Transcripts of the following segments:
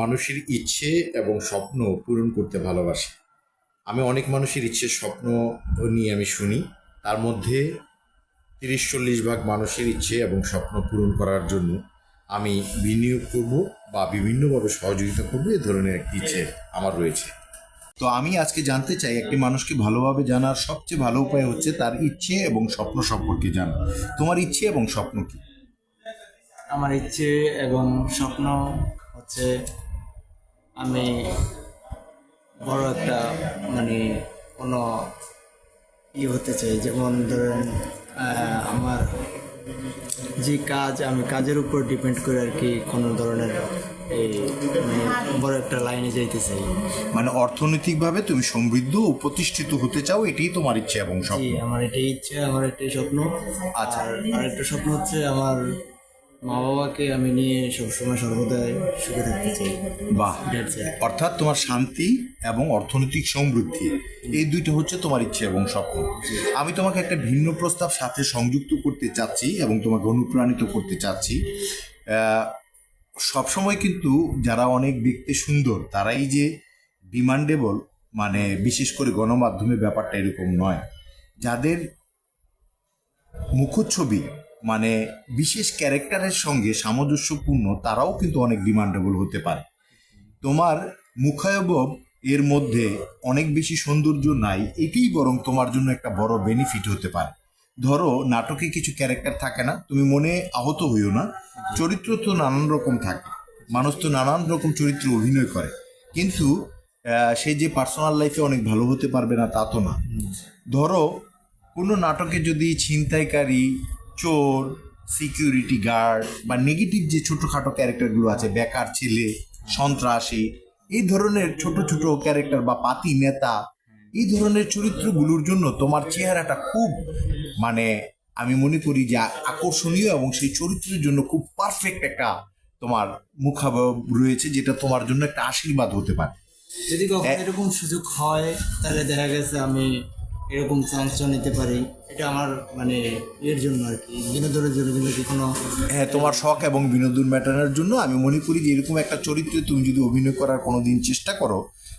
মানুষের ইচ্ছে এবং স্বপ্ন পূরণ করতে ভালোবাসি। আমি অনেক মানুষের ইচ্ছে, স্বপ্ন নিয়ে আমি শুনি। তার মধ্যে তিরিশ চল্লিশ ভাগ মানুষের ইচ্ছে এবং স্বপ্ন পূরণ করার জন্য আমি বিনিয়োগ করব বা বিভিন্নভাবে সহযোগিতা করব এ ধরনের একটি ইচ্ছে আমার রয়েছে। তো আমি আজকে জানতে চাই, একটি মানুষকে ভালোভাবে জানার সবচেয়ে ভালো উপায় হচ্ছে তার ইচ্ছে এবং স্বপ্ন সম্পর্কে জানা। তোমার ইচ্ছে এবং স্বপ্ন কি? আমার ইচ্ছে এবং স্বপ্ন হচ্ছে আমি বড় একটা মানে কোনো ই হতে চাই। যেমন ধরেন আমার যে কাজ আমি কাজের উপর ডিপেন্ড করে আর কি কোনো ধরনের এই মানে বড় একটা লাইনে যাইতে চাই। মানে অর্থনৈতিকভাবে তুমি সমৃদ্ধ ও প্রতিষ্ঠিত হতে চাও এটাই তোমার ইচ্ছে এবং স্বপ্ন? আমার এটাই ইচ্ছে আমার এটাই স্বপ্ন। আচ্ছা। আর আরেকটা স্বপ্ন হচ্ছে আমার মা বাবাকে আমি নিয়ে সবসময় সর্বদাই সুখে থাকতে চাই। বাহ। অর্থাৎ তোমার শান্তি এবং অর্থনৈতিক সমৃদ্ধি এই দুইটা হচ্ছে তোমার ইচ্ছে এবং স্বপ্ন। আমি তোমাকে একটা ভিন্ন প্রস্তাব সাথে সংযুক্ত করতে চাচ্ছি এবং তোমাকে অনুপ্রাণিত করতে চাচ্ছি। সবসময় কিন্তু যারা অনেক দেখতে সুন্দর তারাই যে ডিমান্ডেবল মানে বিশেষ করে গণমাধ্যমে ব্যাপারটা এরকম নয়। যাদের মুখচ্ছবি মানে বিশেষ ক্যারেক্টারের সঙ্গে সামঞ্জস্যপূর্ণ, তারাও কিন্তু অনেক ডিমান্ডেবল হতে পারে। তোমার মুখায়বব এর মধ্যে অনেক বেশি সৌন্দর্য নাই, এটাই বরং তোমার জন্য একটা বড় বেনিফিট হতে পারে। ধরো, নাটকে কিছু ক্যারেক্টার থাকে না, তুমি মনে আহত হইও না, চরিত্র তো নানান রকম থাকে, মানুষ তো নানান রকম চরিত্রে অভিনয় করে, কিন্তু সে যে পার্সোনাল লাইফে অনেক ভালো হতে পারবে না, তা তো না। ধরো, কোনো নাটকে যদি ছিনতাইকারী চোর সিকিউরিটি গার্ড বা নেগেটিভ যে ছোটোখাটো ক্যারেক্টারগুলো আছে, বেকার ছেলে, সন্ত্রাসী, এই ধরনের ছোট ছোট ক্যারেক্টার বা পাতি নেতা, এই ধরনের চরিত্রগুলোর জন্য তোমার চেহারাটা খুব মানে আমি মনে করি যে আকর্ষণীয় এবং সেই চরিত্রের জন্য খুব পারফেক্ট একটা তোমার মুখাবয়ব রয়েছে যেটা তোমার জন্য একটা আশীর্বাদ হতে পারে। যদি এরকম সুযোগ হয়, তাহলে দেখা গেছে আমি এরকম চান্সটা নিতে পারি, এটা আমার মানে এর জন্য আর কি। বিনোদনের জন্য কিন্তু কোনো হ্যাঁ তোমার শখ এবং বিনোদন মেটানোর জন্য আমি মনে করি যে এরকম একটা চরিত্রে তুমি যদি অভিনয় করার কোনো দিন চেষ্টা করো,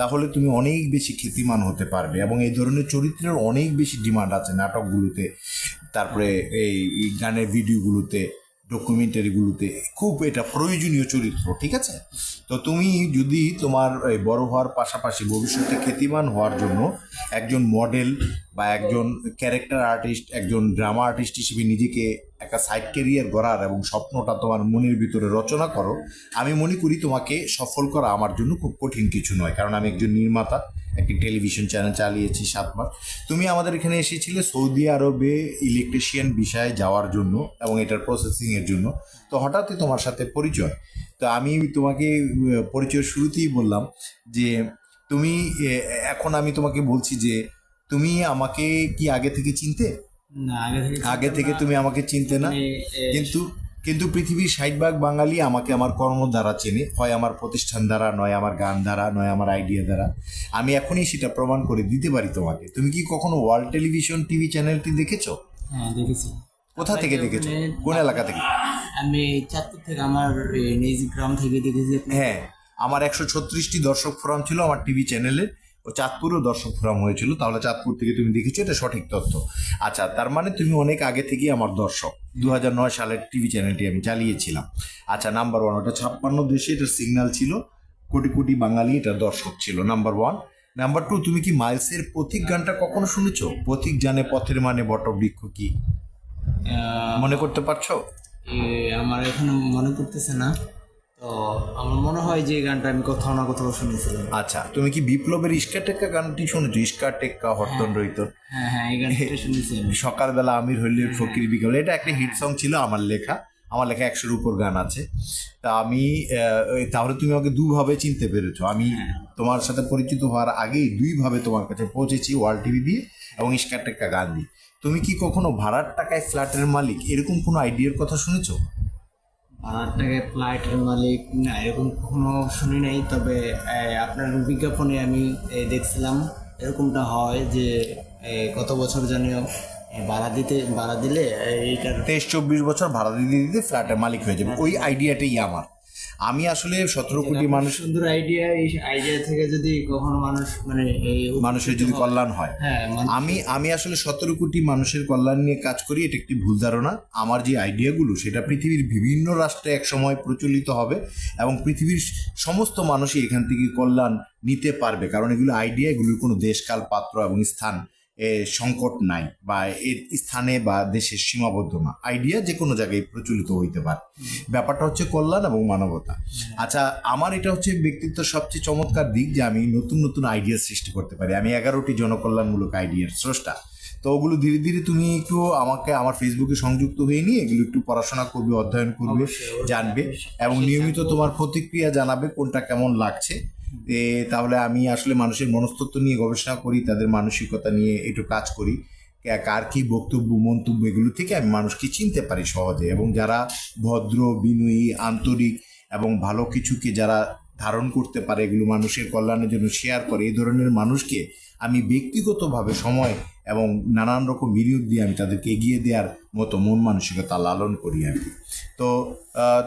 তাহলে তুমি অনেক বেশি খ্যাতিমান হতে পারবে এবং এই ধরনের চরিত্রের অনেক বেশি ডিমান্ড আছে নাটকগুলোতে, তারপরে এই গানের ভিডিওগুলোতে ডকুমেন্টারিগুলোতে খুব এটা প্রয়োজনীয় চরিত্র, ঠিক আছে? তো তুমি যদি তোমার বড় হওয়ার পাশাপাশি ভবিষ্যতে খ্যাতিমান হওয়ার জন্য একজন মডেল বা একজন ক্যারেক্টার আর্টিস্ট একজন ড্রামা আর্টিস্ট হিসেবে নিজেকে একটা সাইড ক্যারিয়ার গড়ার এবং স্বপ্নটা তোমার মনের ভিতরে রচনা করো, আমি মনে করি তোমাকে সফল করা আমার জন্য খুব কঠিন কিছু নয়। কারণ আমি একজন নির্মাতা একটি টেলিভিশন চ্যানেল চালিয়েছি সাত মাস তুমি আমাদের এখানে এসেছিলে সৌদি আরবে ইলেকট্রিশিয়ান বিষয়ে যাওয়ার জন্য এবং এটার প্রসেসিংয়ের জন্য। তো হঠাৎই তোমার সাথে পরিচয়। তো আমি তোমাকে আহ, পরিচয়ের শুরুতেই বললাম যে তুমি এখন আমি তোমাকে বলছি যে তুমি আমাকে কি আগে থেকে চিনতে? না আগে থেকে তুমি আমাকে চিনতে না। কিন্তু কিন্তু পৃথিবীর ষাট ভাগ বাঙালি আমাকে আমার কর্ম দ্বারা চেনে। হয় আমার প্রতিষ্ঠান দ্বারা নয় আমার গান দ্বারা নয় আমার আইডিয়া দ্বারা। আমি এখনই সেটা প্রমাণ করে দিতে পারি তোমাকে। তুমি কি কখনো ওয়ার্ল্ড টেলিভিশন টিভি চ্যানেলটি দেখেছ? হ্যাঁ দেখেছি। কোথা থেকে দেখেছ? কোন এলাকা থেকে? আমি চাঁদপুর থেকে আমার নিজ গ্রাম থেকে দেখেছি। হ্যাঁ আমার একশো ছত্রিশটি দর্শক ফোরাম ছিল আমার টিভি চ্যানেলে ও চাঁদপুরও দর্শক ফোরাম হয়েছিল। তাহলে চাঁদপুর থেকে তুমি দেখেছ এটা সঠিক তথ্য। আচ্ছা তার মানে তুমি অনেক আগে থেকেই আমার দর্শক। দু নয় সালের টিভি চ্যানেলটি আমি চালিয়েছিলাম। আচ্ছা নাম্বার ওয়ান ওটা ছাপ্পান্ন দেশে এটার সিগন্যাল ছিল। কোটি কোটি বাঙালি এটার দর্শক ছিল নাম্বার ওয়ান। নাম্বার টু তুমি কি মাইলসের পথিক গানটা কখনো শুনেছ? পথিক জানে পথের মানে বটবৃক্ষ কি? মনে করতে পারছ? আমার এখন মনে করতেছে না। তো আমার মনে হয় যে গানটা আমি কোথাও না কোথাও শুনেছিলাম। আচ্ছা তুমি কি বিপ্লবের ইস্কা টেক্কা গানটি শুনেছো? ইস্কা টেক্কা হরতন রইত হ্যাঁ হ্যাঁ এই গানটা শুনেছি আমি। সকালবেলা আমির হইলে ফকির বিকেল। এটা একটা হিট সং ছিল আমার লেখা। আমার লেখা একশোর উপর গান আছে। তা আমি তাহলে তুমি আমাকে দুভাবে চিনতে পেরেছ। আমি তোমার সাথে পরিচিত হওয়ার আগেই দুইভাবে তোমার কাছে পৌঁছেছি ওয়ার্ল্ড টিভি দিয়ে এবং ইস্কার টেক্কা গান দিয়ে। তুমি কি কখনো ভাড়ার টাকায় ফ্ল্যাটের মালিক এরকম কোনো আইডিয়ার কথা শুনেছো? টাকায় ফ্লাইটের মালিক না এরকম কোনো শুনি নাই তবে আপনার বিজ্ঞাপনে আমি দেখছিলাম এরকমটা হয় যে কত গত বছর জানিও ভাড়া দিতে ভাড়া দিলে এইটা এইটার তেইশ চব্বিশ বছর ভাড়া দিতে দিতে ফ্ল্যাটের মালিক হয়ে যাবে। ওই আইডিয়াটাই আমার। আমি আসলে সতেরো কোটি মানুষ সুন্দর আইডিয়া এই আইডিয়া থেকে যদি কখনো মানুষ মানে এই মানুষের যদি কল্যাণ হয়। হ্যাঁ আমি আমি আসলে সতেরো কোটি মানুষের কল্যাণ নিয়ে কাজ করি এটা একটি ভুল ধারণা। আমার যে আইডিয়াগুলো সেটা পৃথিবীর বিভিন্ন রাষ্ট্রে এক সময় প্রচলিত হবে এবং পৃথিবীর সমস্ত মানুষই এখান থেকে কল্যাণ নিতে পারবে। কারণ এগুলো আইডিয়া এগুলোর কোনো দেশকাল পাত্র এবং স্থান সংকট নাই বা এর স্থানে বা দেশের সীমাবদ্ধ না। আইডিয়া যে কোনো জায়গায় প্রচলিত হইতে পারে। ব্যাপারটা হচ্ছে কল্যাণ এবং মানবতা। আচ্ছা আমার এটা হচ্ছে ব্যক্তিত্বের সবচেয়ে চমৎকার দিক যে আমি নতুন নতুন আইডিয়া সৃষ্টি করতে পারি। আমি এগারোটি জনকল্যাণমূলক আইডিয়ার স্রষ্টা। তো ওগুলো ধীরে ধীরে তুমি একটু আমাকে আমার ফেসবুকে সংযুক্ত হয়ে নিয়ে এগুলো একটু পড়াশোনা করবে অধ্যয়ন করবে। জানবে এবং নিয়মিত তোমার প্রতিক্রিয়া জানাবে কোনটা কেমন লাগছে। তাহলে আমি আসলে মানুষের মনস্তত্ব নিয়ে গবেষণা করি, তাদের মানসিকতা নিয়ে একটু কাজ করি। কার কি বক্তব্য, মন্তব্য এগুলো থেকে আমি মানুষকে চিনতে পারি সহজে এবং যারা ভদ্র, বিনয়ী, আন্তরিক এবং ভালো কিছুকে যারা ধারণ করতে পারে এগুলো মানুষের কল্যাণের জন্য শেয়ার করে, এই ধরনের মানুষকে আমি ব্যক্তিগতভাবে সময় এবং নানান রকম বিনিয়োগ দিয়ে আমি তাদেরকে এগিয়ে দেওয়ার মতো মন মানসিকতা লালন করি কি তো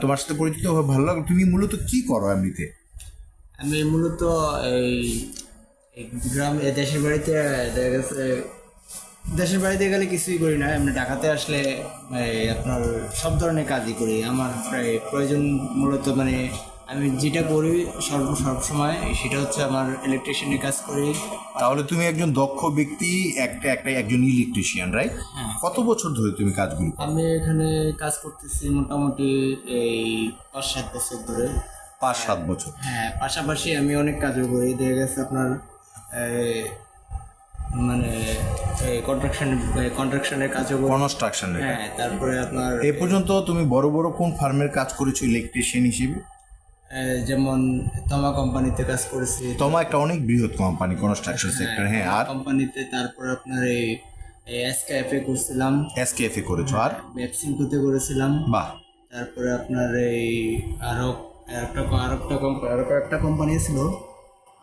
তোমার সাথে পরিচিত ভালো লাগল, তুমি মূলত কি করো এমনিতে? আমি মূলত এই গ্রাম এ দেশের বাড়িতে দেখা গেছে দেশের বাড়িতে গেলে কিছুই করি না। এমনি ঢাকাতে আসলে আপনার সব ধরনের কাজই করি। আমার প্রায় প্রয়োজন মূলত মানে আমি যেটা করি সর্ব সবসময় সেটা হচ্ছে আমার ইলেকট্রিশিয়ানের কাজ করি। তাহলে তুমি একজন দক্ষ ব্যক্তি একটা একটা একজন ইলেকট্রিশিয়ান রাইট। কত বছর ধরে তুমি কাজগুলো করো? আমি এখানে কাজ করতেছি মোটামুটি এই পাঁচ সাত বছর ধরে। পাঁচ সাত বছর। হ্যাঁ পাশাপাশি আমি অনেক কাজও করি। দেখা গেছে আপনার মানে কন্ট্রাকশন কন্ট্রাকশনের কাজও করি। কনস্ট্রাকশনের হ্যাঁ তারপরে আপনার এ পর্যন্ত তুমি বড় বড় কোন ফার্মের কাজ করেছ ইলেকট্রিশিয়ান হিসেবে? যেমন তমা কোম্পানিতে কাজ করেছি। তোমার একটা অনেক বৃহৎ কোম্পানি কনস্ট্রাকশন সেক্টর হ্যাঁ আর? কোম্পানিতে তারপর আপনার এই এসকেএফে করছিলাম। এসকেএফে করেছ আর? ভ্যাকসিনকোতে করেছিলাম। বাহ। তারপরে আপনার এই আরও একটা আরও একটা কোম্পানি আরও কয়েকটা কোম্পানি ছিল।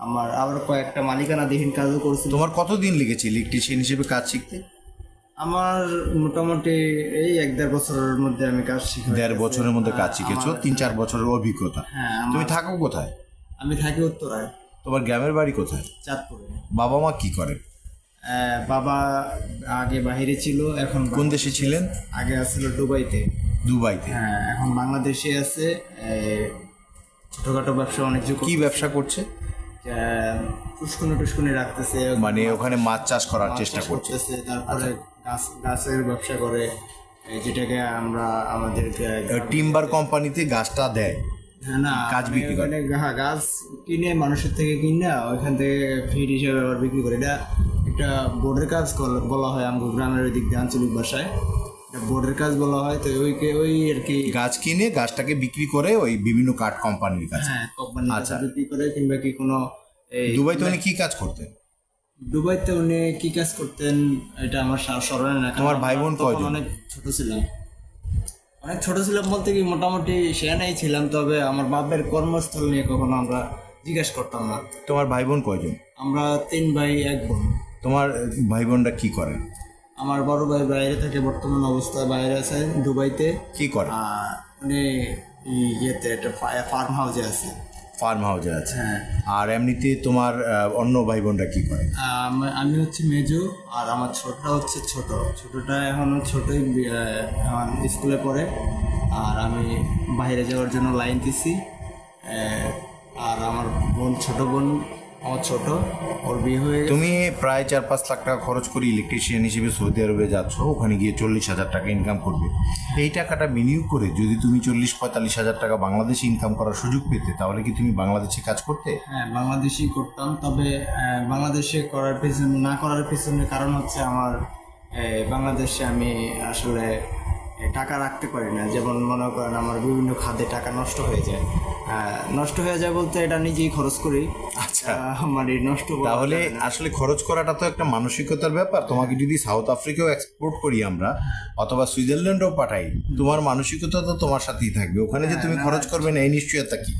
আমার আবার কয়েকটা মালিকানাধীন কাজও করেছিল। তোমার কতদিন লেগেছে ইলেকট্রিশিয়ান হিসেবে কাজ শিখতে? আমার মোটামুটি এই এক দেড় বছরের মধ্যে আমি কাজ শিখি দেড় বছরের মধ্যে কাজ শিখেছো? তিন চার বছরের অভিজ্ঞতা। হ্যাঁ তুমি থাকো কোথায়? আমি থাকি উত্তরায়। তোমার গ্রামের বাড়ি কোথায়? চাঁদপুরে। বাবা মা কি করে? বাবা আগে বাইরে ছিল এখন কোন দেশে ছিলেন? আগে আছিল দুবাইতে। দুবাইতে। হ্যাঁ এখন বাংলাদেশে আছে ছোটখাটো ব্যবসা অনেক কি ব্যবসা করছে? টুসকুনি টুসকুনি রাখতেছে। মানে ওখানে মাছ চাষ করার চেষ্টা করছে। করতেছে তারপরে গাছ গাছের ব্যবসা করে যেটাকে আমরা আমাদের টিম্বার কোম্পানিতে গাছটা দেয়। হ্যাঁ না গাছ বিক্রি করে। ওখানে গাছ কিনে মানুষের থেকে কিনে ওইখান থেকে ফিড হিসেবে আবার বিক্রি করে। এটা একটা বোর্ডের কাজ বলা হয় আমাদের গ্রামের ওই দিক দিয়ে আঞ্চলিক ভাষায়। বোর্ডের কাজ বলা হয় তো ওইকে ওই আর কি গাছ কিনে গাছটাকে বিক্রি করে ওই বিভিন্ন কাঠ কোম্পানির কাছে। হ্যাঁ কোম্পানি আচ্ছা। বিক্রি করে কিংবা কি কোনো দুবাইতে উনি কি কাজ করতেন? দুবাইতে উনি কি কাজ করতেন এটা আমার স্মরণে না তোমার ভাই বোন কয়জন? অনেক ছোট ছিলাম। অনেক ছোট ছিলাম বলতে কি মোটামুটি সেখানেই ছিলাম তবে আমার বাপের কর্মস্থল নিয়ে কখনো আমরা জিজ্ঞেস করতাম না। তোমার ভাই বোন কয়জন? আমরা তিন ভাই এক বোন। তোমার ভাই বোনরা কি করেন? আমার বড় ভাই বাইরে থাকে বর্তমান অবস্থায় বাইরে আছে দুবাইতে। কি করে? উনি ইয়েতে একটা ফার্ম হাউসে আছে। ফার্ম হাউসে আছে? হ্যাঁ। আর এমনিতে তোমার অন্য ভাই বোনরা কি করে? আমি হচ্ছে মেজো আর আমার ছোটটা হচ্ছে ছোট। ছোটটা এখন ছোটই এখন স্কুলে পড়ে। আর আমি বাইরে যাওয়ার জন্য লাইন দিছি। আর আমার বোন ছোট বোন আমার ছোট ওর বিয়ে হয়ে তুমি প্রায় চার পাঁচ লাখ টাকা খরচ করে ইলেকট্রিশিয়ান হিসেবে সৌদি আরবে যাচ্ছ ওখানে গিয়ে চল্লিশ হাজার টাকা ইনকাম করবে। এই টাকাটা বিনিয়োগ করে যদি তুমি চল্লিশ পঁয়তাল্লিশ হাজার টাকা বাংলাদেশে ইনকাম করার সুযোগ পেতে তাহলে কি তুমি বাংলাদেশে কাজ করতে? হ্যাঁ বাংলাদেশি করতাম তবে বাংলাদেশে করার পিছনে না করার পিছনে কারণ হচ্ছে আমার বাংলাদেশে আমি আসলে টাকা রাখতে পারি না। যেমন মনে করেন আমার বিভিন্ন খাদে টাকা নষ্ট হয়ে যায়। নষ্ট হয়ে যায় বলতে এটা নিজেই খরচ করি। আচ্ছা। মানে নষ্ট তাহলে আসলে খরচ করাটা তো একটা মানসিকতার ব্যাপার। তোমাকে যদি সাউথ আফ্রিকাও এক্সপোর্ট করি আমরা অথবা সুইজারল্যান্ডও পাঠাই তোমার মানসিকতা তো তোমার সাথেই থাকবে। ওখানে যে তুমি খরচ করবে না এই নিশ্চয়তা কি?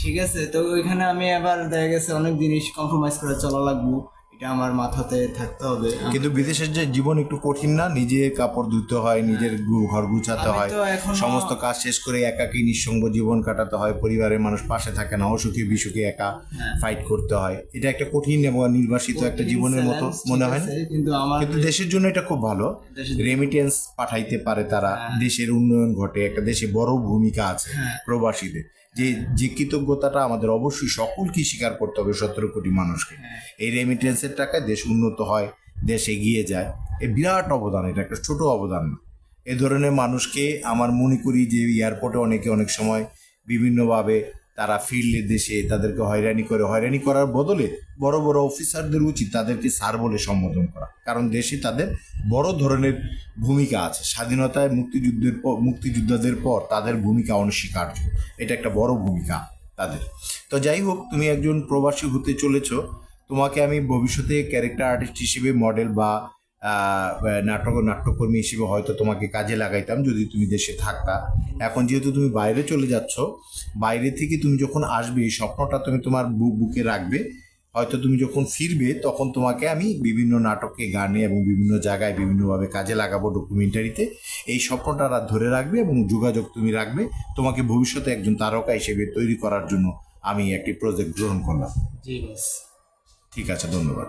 ঠিক আছে তো ওইখানে আমি আবার দেখা গেছে অনেক জিনিস কম্প্রোমাইজ করে চলা লাগবো। এটা আমার মাথাতে থাকতে হবে। কিন্তু বিদেশের যে জীবন একটু কঠিন না? নিজে কাপড় ধুতে হয় নিজের ঘর গুছাতে হয়। সমস্ত কাজ শেষ করে একাকী নিঃসঙ্গ জীবন কাটাতে হয়। পরিবারের মানুষ পাশে থাকে না অসুখে বিসুখে একা হ্যাঁ। ফাইট করতে হয়। এটা একটা কঠিন এবং নির্বাসিত একটা জীবনের মতো মনে হয় কিন্তু আমার কিন্তু দেশের জন্য এটা খুব ভালো। রেমিটেন্স পাঠাইতে পারে তারা। হ্যাঁ। দেশের উন্নয়ন ঘটে একটা দেশে বড় ভূমিকা আছে প্রবাসীদের। যে যে কৃতজ্ঞতাটা আমাদের অবশ্যই সকলকে স্বীকার করতে হবে সতেরো কোটি মানুষকে। এই রেমিটেন্সের টাকায় দেশ উন্নত হয়, দেশ এগিয়ে যায় এ বিরাট অবদান, এটা একটা ছোটো অবদান না এ ধরনের মানুষকে আমার মনে করি যে এয়ারপোর্টে অনেকে অনেক সময় বিভিন্নভাবে তারা ফিরলে দেশে তাদেরকে হয়রানি করে, হয়রানি করার বদলে বড় বড় অফিসারদের উচিত তাদেরকে স্যার বলে সম্বোধন করা। কারণ দেশে তাদের বড় ধরনের ভূমিকা আছে। স্বাধীনতায় মুক্তিযুদ্ধের পর মুক্তিযোদ্ধাদের পর তাদের ভূমিকা অনস্বীকার্য। এটা একটা বড় ভূমিকা তাদের। তো যাই হোক, তুমি একজন প্রবাসী হতে চলেছ। তোমাকে আমি ভবিষ্যতে ক্যারেক্টার আর্টিস্ট হিসেবে মডেল বা নাটক নাট্যকর্মী হিসেবে হয়তো তোমাকে কাজে লাগাইতাম যদি তুমি দেশে থাকতা। এখন যেহেতু তুমি বাইরে চলে যাচ্ছ বাইরে থেকে তুমি যখন আসবে এই স্বপ্নটা তুমি তোমার বুক বুকে রাখবে। হয়তো তুমি যখন ফিরবে তখন তোমাকে আমি বিভিন্ন নাটকে গানে এবং বিভিন্ন জায়গায় বিভিন্নভাবে কাজে লাগাবো ডকুমেন্টারিতে এই স্বপ্নটা ধরে রাখবে এবং যোগাযোগ তুমি রাখবে। তোমাকে ভবিষ্যতে একজন তারকা হিসেবে তৈরি করার জন্য আমি একটি প্রজেক্ট গ্রহণ করলাম। ঠিক আছে ধন্যবাদ।